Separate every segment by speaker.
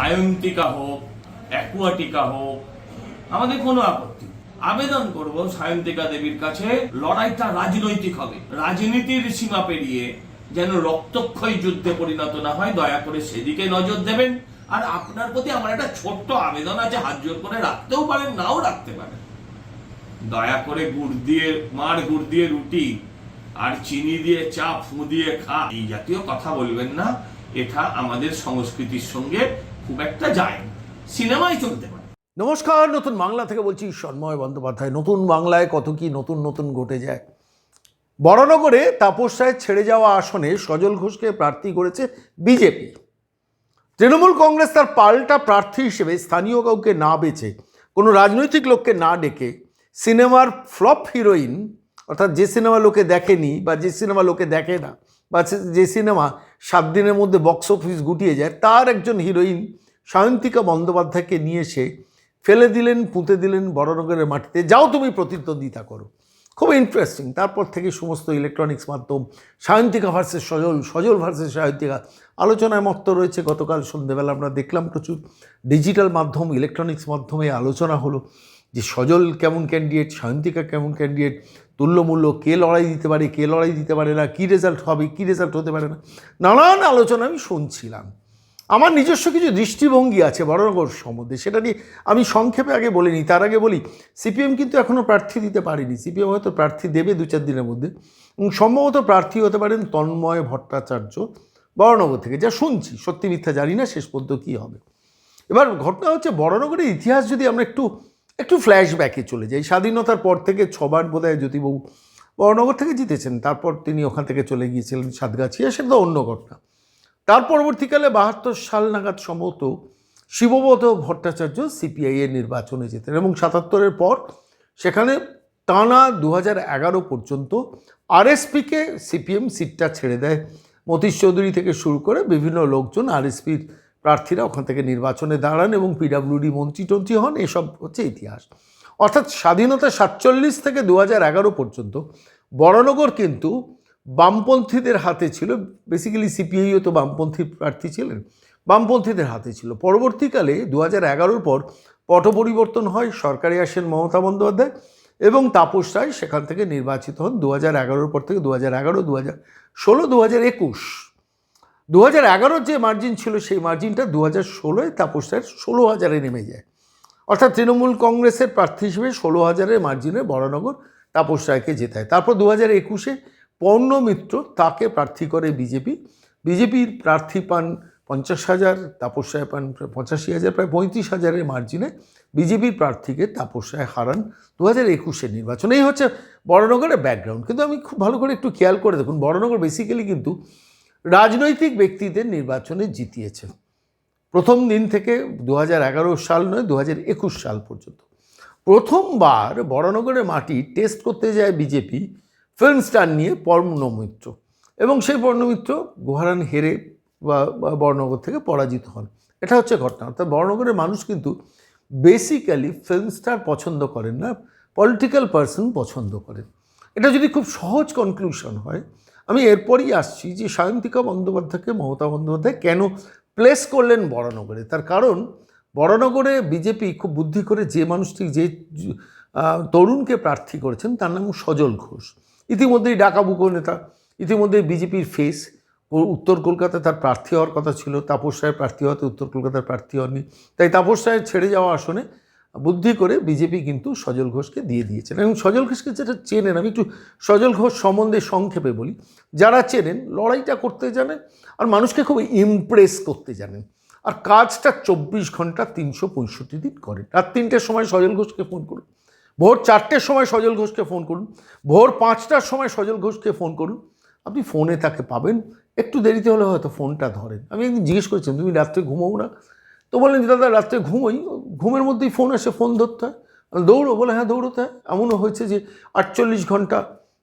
Speaker 1: সায়ন্তিকা হোক, অ্যাকুয়াটিকা হোক, আমাদের কোনো আপত্তি আবেদন করব সায়ন্তিকা দেবীর কাছে, লড়াইটা রাজনৈতিক হবে। রাজনীতির সীমা পেরিয়ে যেন রক্তক্ষয়ী যুদ্ধে পরিণত না হয়, দয়া করে সেদিকে নজর দেবেন। আর আপনার প্রতি আমার একটা ছোট্ট আবেদন আছে, হাত জোর করে রাখতেও পারেন, নাও রাখতে পারেন। দয়া করে গুড় দিয়ে, মার গুড় দিয়ে রুটি আর চিনি দিয়ে চা, ফু দিয়ে খা। এই জাতীয় কথা বলবেন না। এটা আমাদের সংস্কৃতির সঙ্গে খুব একটা যায়। না সিনেমায় চলতে পারে।
Speaker 2: নমস্কার, নতুন বাংলা থেকে বলছি সন্ময় বন্দ্যোপাধ্যায়। নতুন বাংলায় কত কি নতুন নতুন ঘটে যায়। বড়নগরে তাপস রায়ের ছেড়ে যাওয়া আসনে সজল ঘোষকে প্রার্থী করেছে বিজেপি। তৃণমূল কংগ্রেস তার পাল্টা প্রার্থী হিসেবে স্থানীয় কাউকে না বেছে, কোনো রাজনৈতিক লোককে না ডেকে, সিনেমার ফ্লপ হিরোইন, অর্থাৎ যে সিনেমা লোকে দেখেনি বা যে সিনেমা লোকে দেখে না, বা যে সিনেমা সাত দিনের মধ্যে বক্স অফিস গুটিয়ে যায়, তার একজন হিরোইন সায়ন্তিকা বন্দ্যোপাধ্যায়কে নিয়ে এসে ফেলে দিলেন, পুঁতে দিলেন বড়নগরের মাটিতে। যাও তুমি প্রতিদ্বন্দ্বিতা করো। খুব ইন্টারেস্টিং তারপর থেকে সমস্ত ইলেকট্রনিক্স মাধ্যম, সায়ন্তিকা ভার্সেস সজল সজল ভার্সেস সায়ন্তিকা আলোচনায় মত্ত রয়েছে। গতকাল সন্ধ্যেবেলা আমরা দেখলাম প্রচুর ডিজিটাল মাধ্যম ইলেকট্রনিক্স মাধ্যমে আলোচনা হলো যে সজল কেমন ক্যান্ডিডেট সায়ন্তিকা কেমন ক্যান্ডিডেট তুল্যমূল্য কে লড়াই দিতে পারে, কে লড়াই দিতে পারে না, কী রেজাল্ট হবে, কী রেজাল্ট হতে পারে না? নানান আলোচনা আমি শুনছিলাম। আমার নিজস্ব কিছু দৃষ্টিভঙ্গি আছে বড়নগর সম্বন্ধে, সেটা নিয়ে আমি সংক্ষেপে আগে বলিনি, তার আগে বলি, সিপিএম কিন্তু এখনও প্রার্থী দিতে পারেনি, সিপিএম হয়তো প্রার্থী দেবে দু চার দিনের মধ্যে সম্ভবত প্রার্থী হতে পারেন তন্ময় ভট্টাচার্য বড়নগর থেকে, যা শুনছি, সত্যি মিথ্যা জানি না, শেষ পর্যন্ত কী হবে। এবার ঘটনা হচ্ছে, বড়নগরের ইতিহাস যদি আমরা একটু একটু ফ্ল্যাশব্যাকে চলে যাই, স্বাধীনতার পর থেকে ছবার বোধহয় জ্যোতিবাবু বড়নগর থেকে জিতেছেন, তারপর তিনি ওখান থেকে চলে গিয়েছিলেন সাতগাছিয়া, সেটা তো অন্য ঘটনা। তার পরবর্তীকালে বাহাত্তর সাল নাগাদ সম্ভবত শিবব্রত ভট্টাচার্য সিপিআই এর নির্বাচনে যেতেন এবং সাতাত্তরের পর সেখানে টানা দু এগারো পর্যন্ত আরএসপিকে সিপিএম সিটটা ছেড়ে দেয়। মতীশ চৌধুরী থেকে শুরু করে বিভিন্ন লোকজন আরএসপির প্রার্থীরা ওখান থেকে নির্বাচনে দাঁড়ান এবং পিডাব্লিউডি মন্ত্রী টন্ত্রী হন, এসব হচ্ছে ইতিহাস। অর্থাৎ স্বাধীনতা সাতচল্লিশ থেকে দু পর্যন্ত বড়নগর কিন্তু বামপন্থীদের হাতে ছিল বেসিক্যালি সিপিআইও তো বামপন্থী প্রার্থী ছিলেন, বামপন্থীদের হাতে ছিল। পরবর্তীকালে দু হাজার এগারোর পর পট পরিবর্তন হয়, সরকারে আসেন মমতা বন্দ্যোপাধ্যায় এবং তাপস রায় সেখান থেকে নির্বাচিত হন দু হাজার এগারোর পর থেকে দু হাজার এগারো দু হাজার ষোলো দু হাজার একুশ। দু হাজার এগারোর যে মার্জিন ছিল, সেই মার্জিনটা দু হাজার ষোলোয় তাপস রায়ের ষোলো হাজারে নেমে যায়। অর্থাৎ তৃণমূল কংগ্রেসের প্রার্থী হিসেবে ষোলো হাজারের মার্জিনে বড়নগর তাপস রায়কে জেতায়। তারপর দু হাজার একুশে পর্ণ মিত্র তাকে প্রার্থী করে বিজেপি। বিজেপির প্রার্থী পান পঞ্চাশ হাজার, তাপস রায় পান পঁচাশি হাজার, প্রায় পঁয়ত্রিশ হাজারের মার্জিনে বিজেপির প্রার্থীকে তাপস রায় হারান দু হাজার একুশের নির্বাচন। এই হচ্ছে বড়নগরের ব্যাকগ্রাউন্ড কিন্তু আমি খুব ভালো করে একটু খেয়াল করে দেখুন, বড়নগর বেসিক্যালি কিন্তু রাজনৈতিক ব্যক্তিদের নির্বাচনে জিতিয়েছে। প্রথম দিন থেকে দু হাজার এগারো সাল নয় দু সাল পর্যন্ত। প্রথমবার বড়নগরের মাটি টেস্ট করতে যায় বিজেপি ফিল্ম স্টার নিয়ে পর্ণমিত্র। এবং সেই পর্ণমিত্র গুহারান হেরে বা বা বড়নগর থেকে পরাজিত হন। এটা হচ্ছে ঘটনা। অর্থাৎ বড়নগরের মানুষ কিন্তু বেসিক্যালি ফিল্ম স্টার পছন্দ করেন না পলিটিক্যাল পার্সন পছন্দ করেন। এটা যদি খুব সহজ কনক্লুশন হয়, আমি এরপরই আসছি যে সায়ন্তিকা বন্দ্যোপাধ্যায়কে মমতা বন্দ্যোপাধ্যায় কেন প্লেস করলেন বড়নগরে তার কারণ বড়নগরে বিজেপি খুব বুদ্ধি করে যে মানুষটি, যে তরুণকে প্রার্থী করেছেন, তার নাম সজল ঘোষ। ইতিমধ্যেই ডাকা ডাকাবুকো নেতা, ইতিমধ্যেই বিজেপির ফেস ও উত্তর কলকাতায় তার প্রার্থী হওয়ার কথা ছিল, তাপস রায় প্রার্থী হওয়াতে উত্তর কলকাতার প্রার্থী হননি। তাই তাপস রায়ের ছেড়ে যাওয়া আসনে বুদ্ধি করে বিজেপি কিন্তু সজল ঘোষকে দিয়ে দিয়েছেন এবং সজল ঘোষকে যেটা চেনেন, আমি একটু সজল ঘোষ সম্বন্ধে সংক্ষেপে বলি, যারা চেনেন লড়াইটা করতে জানেন আর মানুষকে খুব ইমপ্রেস করতে জানেন। আর কাজটা চব্বিশ ঘণ্টা তিনশো পঁয়ষট্টি দিন করেন। রাত তিনটের সময় সজল ঘোষকে ফোন করুন। ভোর চারটের সময় সজল ঘোষকে ফোন করুন। ভোর পাঁচটার সময় সজল ঘোষকে ফোন করুন। আপনি ফোনে তাকে পাবেন। একটু দেরিতে হলে হয়তো ফোনটা ধরেন। আমি একদিন জিজ্ঞেস করেছিলাম, তুমি রাত্রে ঘুমাও না? তো বললেন যে দাদা, রাত্রে ঘুমোই। ঘুমের মধ্যেই ফোন আসে, ফোন ধরতে হয়। দৌড়ো, বলে হ্যাঁ দৌড়োতে হয়। এমনও হয়েছে যে আটচল্লিশ ঘণ্টা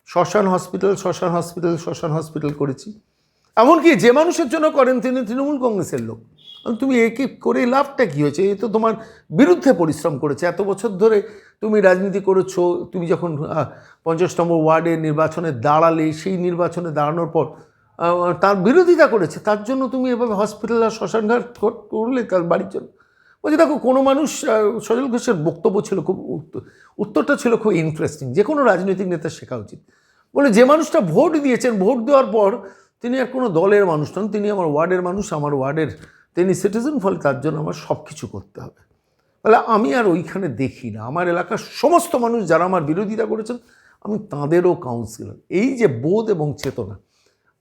Speaker 2: শ্মশান হসপিটাল শ্মশান হসপিটাল শ্মশান হসপিটাল করেছি। এমনকি যে মানুষের জন্য করেন তিনি তৃণমূল কংগ্রেসের লোক। তুমি একে করে লাভটা কী হয়েছে? এ তো তোমার বিরুদ্ধে পরিশ্রম করেছে। এত বছর ধরে তুমি রাজনীতি করেছ, তুমি যখন পঞ্চাশ নম্বর ওয়ার্ডে নির্বাচনে দাঁড়ালে, সেই নির্বাচনে দাঁড়ানোর পর তার বিরোধিতা করেছে। তার জন্য তুমি এভাবে হসপিটাল আর শ্মশানঘাট কর- করলে তার বাড়ির জন্য? বলছি, দেখো, কোনো মানুষ সজল ঘোষের বক্তব্য ছিল খুব উত্ত- উত্তরটা ছিল খুব ইন্টারেস্টিং যে কোনো রাজনৈতিক নেতা শেখা উচিত। বলে, যে মানুষটা ভোট দিয়েছেন, ভোট দেওয়ার পর তিনি আর কোনো দলের মানুষ নন, তিনি আমার ওয়ার্ডের মানুষ, আমার ওয়ার্ডের তিনি সিটিজেন ফলে তার জন্য আমার সব কিছু করতে হবে। তাহলে আমি আর ওইখানে দেখি না। আমার এলাকার সমস্ত মানুষ যারা আমার বিরোধিতা করেছেন, আমি তাঁদেরও কাউন্সিলর এই যে বোধ এবং চেতনা,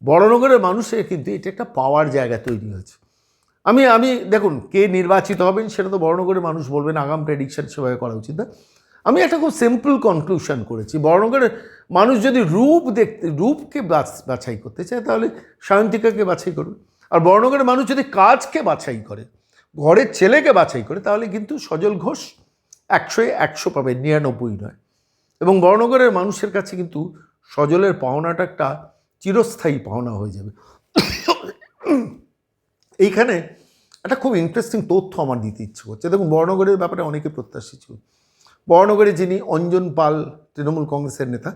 Speaker 2: বড়নগরের মানুষের কিন্তু এটা একটা পাওয়ার জায়গা তৈরি হয়েছে। আমি আমি দেখুন, কে নির্বাচিত হবেন সেটা তো বড়নগরের মানুষ বলবেন আগাম প্রেডিকশন সেভাবে করা উচিত না। আমি একটা খুব সিম্পল কনক্লুশন করেছি। বড়নগরের মানুষ যদি রূপ দেখতে, রূপকে বাছ- বাছাই করতে চায়, তাহলে সায়ন্তিকাকে বাছাই করবে আর বড়নগরের মানুষ যদি কাজকে বাছাই করে, ঘরের ছেলেকে বাছাই করে, তাহলে কিন্তু সজল ঘোষ একশোয় একশো পাবে, নিরানব্বই নয়। এবং বর্ণগরের মানুষের কাছে কিন্তু সজলের পাওনাটা একটা চিরস্থায়ী পাওনা হয়ে যাবে। এইখানে একটা খুব ইন্টারেস্টিং তথ্য আমার দিতে ইচ্ছে করছে। দেখুন বর্ণগরের ব্যাপারে অনেকে প্রত্যাশী ছিল। বর্ণগরে যিনি অঞ্জন পাল, তৃণমূল কংগ্রেসের নেতা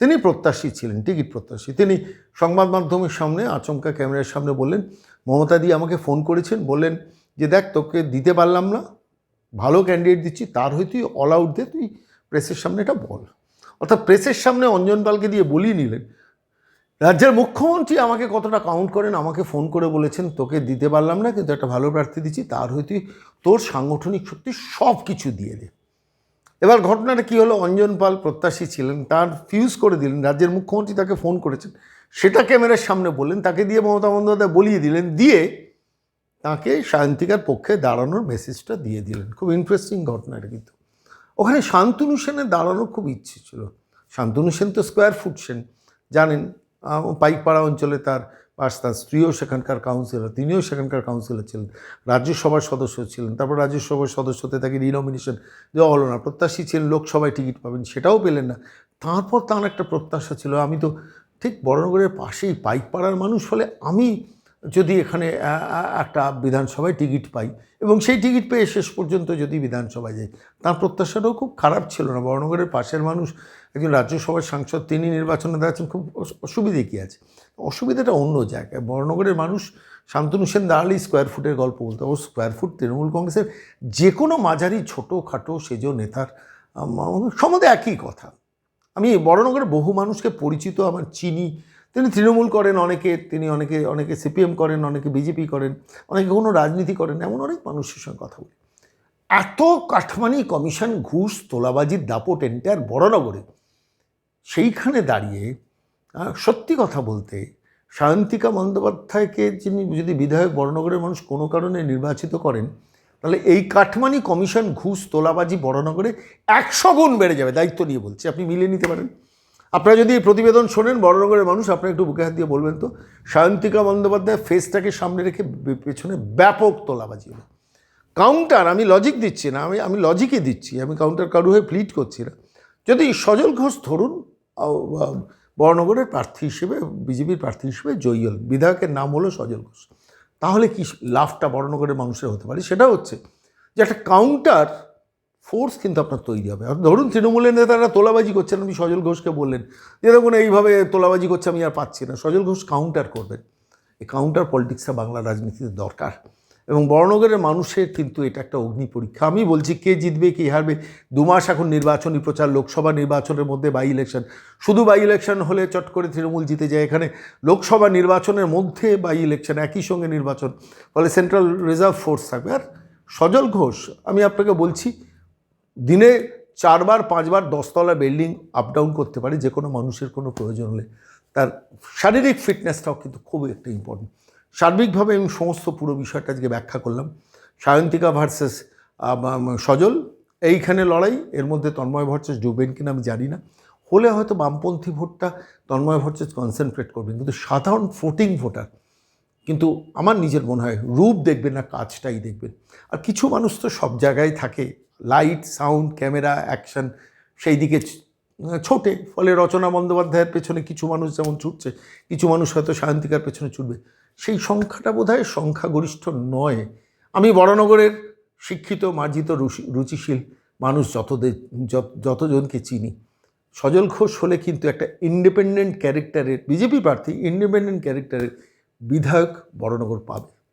Speaker 2: তিনি প্রত্যাশী ছিলেন, টিকিট প্রত্যাশী। তিনি সংবাদ মাধ্যমের সামনে, আচমকা ক্যামেরার সামনে বললেন, মমতা দি আমাকে ফোন করেছেন, বললেন যে, দেখ, তোকে দিতে পারলাম না, ভালো ক্যান্ডিডেট দিচ্ছি, তার হয়ে তুই অল আউট দে, তুই প্রেসের সামনে এটা বল। অর্থাৎ প্রেসের সামনে অঞ্জন পালকে দিয়ে বলিয়ে নিলেন, রাজ্যের মুখ্যমন্ত্রী আমাকে কতটা কাউন্ট করেন, আমাকে ফোন করে বলেছেন, তোকে দিতে পারলাম না, কিন্তু একটা ভালো প্রার্থী দিচ্ছি, তার হয়ে তুই তোর সাংগঠনিক শক্তি সব কিছু দিয়ে দে। এবার ঘটনাটা কী হলো? অঞ্জন পাল প্রত্যাশী ছিলেন, তার ফিউজ করে দিলেন, রাজ্যের মুখ্যমন্ত্রী তাকে ফোন করেছেন। সেটা ক্যামেরার সামনে বললেন, তাকে দিয়ে মমতা বন্দ্যোপাধ্যায় বলিয়ে দিলেন, দিয়ে তাকে শান্তিকার পক্ষে দাঁড়ানোর মেসেজটা দিয়ে দিলেন। খুব ইন্টারেস্টিং ঘটনা এটা কিন্তু। ওখানে শান্তনু সেনের দাঁড়ানোর খুব ইচ্ছে ছিল। শান্তনু সেন তো স্কোয়ার ফুট সেন, জানেন পাইকপাড়া অঞ্চলে তার বাস তার স্ত্রীও সেখানকার কাউন্সিলর তিনিও সেখানকার কাউন্সিলর ছিলেন, রাজ্যসভার সদস্য ছিলেন, তারপর রাজ্যসভার সদস্যতে তাকে রিনমিনেশন দেওয়া হলো না, প্রত্যাশী ছিলেন লোকসভায় টিকিট পাবেন, সেটাও পেলেন না। তারপর তার একটা প্রত্যাশা ছিল, আমি তো ঠিক বড়নগরের পাশেই পাইকপাড়ার মানুষ হলে আমি যদি এখানে একটা বিধানসভায় টিকিট পাই এবং সেই টিকিট পেয়ে শেষ পর্যন্ত যদি বিধানসভায় যাই, তার প্রত্যাশাটাও খুব খারাপ ছিল না। বর্ণগরের পাশের মানুষ, একজন রাজ্যসভার সাংসদ, তিনি নির্বাচনে দাঁড়াচ্ছেন খুব অস- অসুবিধে কী আছে? অসুবিধাটা অন্য জায়গায়। বর্ণগরের মানুষ, শান্তনু সেন দাঁড়ালেই স্কোয়ার ফুটের গল্প বলতে। ও স্কোয়ার ফুট তৃণমূল কংগ্রেসের যে কোনো মাঝারি, ছোটো, খাটো, সেজ নেতার সম্বন্ধে একই কথা। আমি বড়নগরের বহু মানুষকে পরিচিত, আমার চিনি তিনি তৃণমূল করেন, অনেকে, তিনি অনেকে অনেকে সিপিএম করেন, অনেকে বিজেপি করেন, অনেকে কোনো রাজনীতি করেন, এমন অনেক মানুষের সঙ্গে কথা বলি। এত কাঠমানি কমিশন ঘুষ, তোলাবাজির দাপট এন্টার বড়নগরে, সেইখানে দাঁড়িয়ে সত্যি কথা বলতে, সায়ন্তিকা বন্দ্যোপাধ্যায়কে যিনি যদি বিধায়ক বড়নগরের মানুষ কোনো কারণে নির্বাচিত করেন, তাহলে এই কাঠমানি কমিশন ঘুষ, তোলাবাজি বড়নগরে একশো গুণ বেড়ে যাবে, দায়িত্ব নিয়ে বলছি, আপনি মিলিয়ে নিতে পারেন। আপনারা যদি এই প্রতিবেদন শোনেন বড়নগরের মানুষ, আপনারা একটু বুকে হাত দিয়ে বলবেন তো, সায়ন্তিকা বন্দ্যোপাধ্যায় ফেসটাকে সামনে রেখে পেছনে ব্যাপক তোলাবাজি হলো। কাউন্টার আমি লজিক দিচ্ছি না, আমি আমি লজিকই দিচ্ছি, আমি কাউন্টার কারু হয়ে প্লিট করছি না। যদি সজল ঘোষ ধরুন বড়নগরের প্রার্থী হিসেবে, বিজেপির প্রার্থী হিসেবে জয়ী হল বিধায়কের নাম হলো সজল ঘোষ। তাহলে কি লাভটা বড়নগরের মানুষের হতে পারে? সেটা হচ্ছে যে একটা কাউন্টার ফোর্স কিন্তু আপনার তৈরি হবে। ধরুন তৃণমূলের নেতারা তোলাবাজি করছেন, আপনি সজল ঘোষকে বললেন, যে দেখুন, এইভাবে তোলাবাজি করছে, আমি আর পাচ্ছি না। সজল ঘোষ কাউন্টার করবেন। এই কাউন্টার পলিটিক্সটা বাংলা রাজনীতিতে দরকার। এবং বর্ণগরের মানুষের কিন্তু এটা একটা অগ্নি পরীক্ষা। আমি বলছি, কে জিতবে, কে হারবে, দু মাস এখন নির্বাচনী প্রচার, লোকসভা নির্বাচনের মধ্যে বাই ইলেকশন শুধু বাই ইলেকশন হলে চট করে তৃণমূল জিতে যায়। এখানে লোকসভা নির্বাচনের মধ্যে বাই ইলেকশন একই সঙ্গে নির্বাচন। ফলে সেন্ট্রাল রিজার্ভ ফোর্স থাকবে। আর সজল ঘোষ, আমি আপনাকে বলছি দিনে চারবার, পাঁচবার, দশতলা বিল্ডিং আপ ডাউন করতে পারে, যে কোনো মানুষের কোনো প্রয়োজন হলে। তার শারীরিক ফিটনেসটাও কিন্তু খুবই একটা ইম্পর্টেন্ট সার্বিকভাবে আমি সমস্ত পুরো বিষয়টা আজকে ব্যাখ্যা করলাম। সায়ন্তিকা ভার্সেস সজল, এইখানে লড়াই, এর মধ্যে তন্ময় ভট্টাচার্য ডুববেন কিনা আমি জানি না। হলে হয়তো বামপন্থী ভোটটা তন্ময় ভট্টাচার্য কনসেন্ট্রেট করবেন কিন্তু সাধারণ ভোটিং ভোটার কিন্তু আমার নিজের মনে হয় রূপ দেখবেন না, কাজটাই দেখবেন আর কিছু মানুষ তো সব জায়গায় থাকে লাইট, সাউন্ড, ক্যামেরা, অ্যাকশন, সেই দিকে ছোটে। ফলে রচনা বন্দ্যোপাধ্যায়ের পেছনে কিছু মানুষ যেমন ছুটছে, কিছু মানুষ হয়তো সায়ন্তিকার পেছনে ছুটবে। সেই সংখ্যাটা বোধ হয় সংখ্যাগরিষ্ঠ নয়। আমি বড়নগরের শিক্ষিত, মার্জিত রুচি- রুচিশীল মানুষ যতদের যত- যতজনকে চিনি। সজল ঘোষ হলে কিন্তু একটা ইন্ডিপেন্ডেন্ট ক্যারেক্টারের, বিজেপি প্রার্থী ইন্ডিপেন্ডেন্ট ক্যারেক্টারের বিধায়ক বড়নগর পাবে।